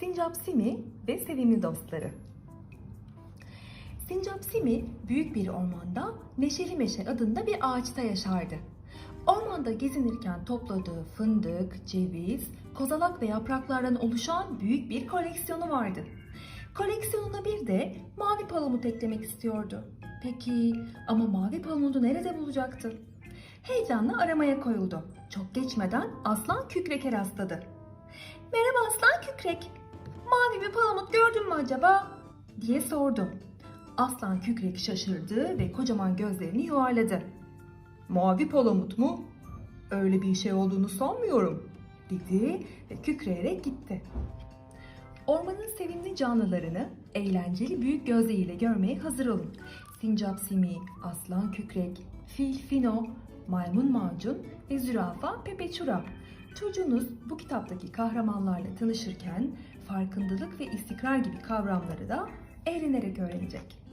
Sincap Simi ve sevimli dostları. Sincap Simi büyük bir ormanda Neşeli Meşe adında bir ağaçta yaşardı. Ormanda gezinirken topladığı fındık, ceviz, kozalak ve yapraklardan oluşan büyük bir koleksiyonu vardı. Koleksiyonuna bir de mavi palamut eklemek istiyordu. Peki ama mavi palamudu nerede bulacaktı? Heyecanla aramaya koyuldu. Çok geçmeden Aslan Kükrek'e rastladı. Merhaba Aslan Kükrek. Bir palamut gördün mü acaba? diye sordu. Aslan Kükrek şaşırdı ve kocaman gözlerini yuvarladı. Mavi palamut mu? Öyle bir şey olduğunu sanmıyorum, dedi ve kükreyerek gitti. Ormanın sevimli canlılarını eğlenceli büyük gözleriyle görmeye hazır olun. Sincap Simi, Aslan Kükrek, Fil Fino, Maymun Macun ve Zürafa Pepeçura. Çocuğunuz bu kitaptaki kahramanlarla tanışırken farkındalık ve istikrar gibi kavramları da eğlenerek öğrenecek.